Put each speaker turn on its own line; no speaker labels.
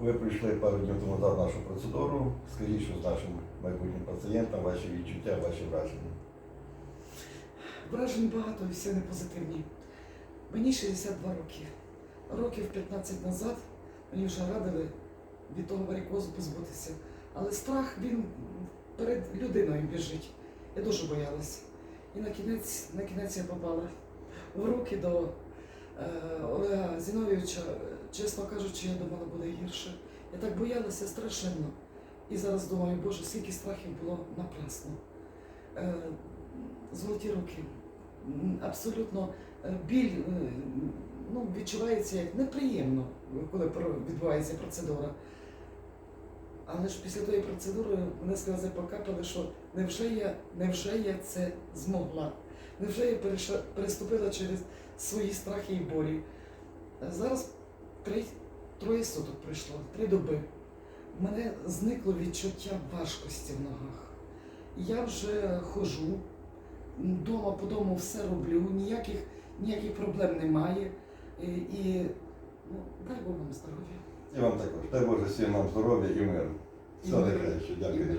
Ви прийшли пару днів тому назад нашу процедуру. Скажіть, що з нашим майбутнім пацієнтом, ваші відчуття, ваші враження.
Вражень багато і всі не позитивні. Мені 62 роки. Років 15 назад мені вже радили від того варикозу позбутися. Але страх він перед людиною біжить. Я дуже боялася. І на кінець, на кінець я попала в руки до е, Олега Зіновійовича. Чесно кажучи, я думала, буде гірше. Я так боялася страшенно. І зараз думаю, Боже, скільки страхів було напрасно. Е, золоті руки. Абсолютно е, біль е, ну, відчувається як неприємно, коли відбувається процедура. Але ж після тої процедури мене сльози покапали, що невже я, невже я це змогла? Невже я переступила через свої страхи і болі? Зараз три, троє суток пройшло, три доби. У мене зникло відчуття важкості в ногах. Я вже ходжу, дома по дому все роблю, ніяких, ніяких проблем немає. І, і ну, дай Бог вам здоров'я.
І вам також. Дай Боже всім нам здоров'я і миру. Все найкраще. Дякую.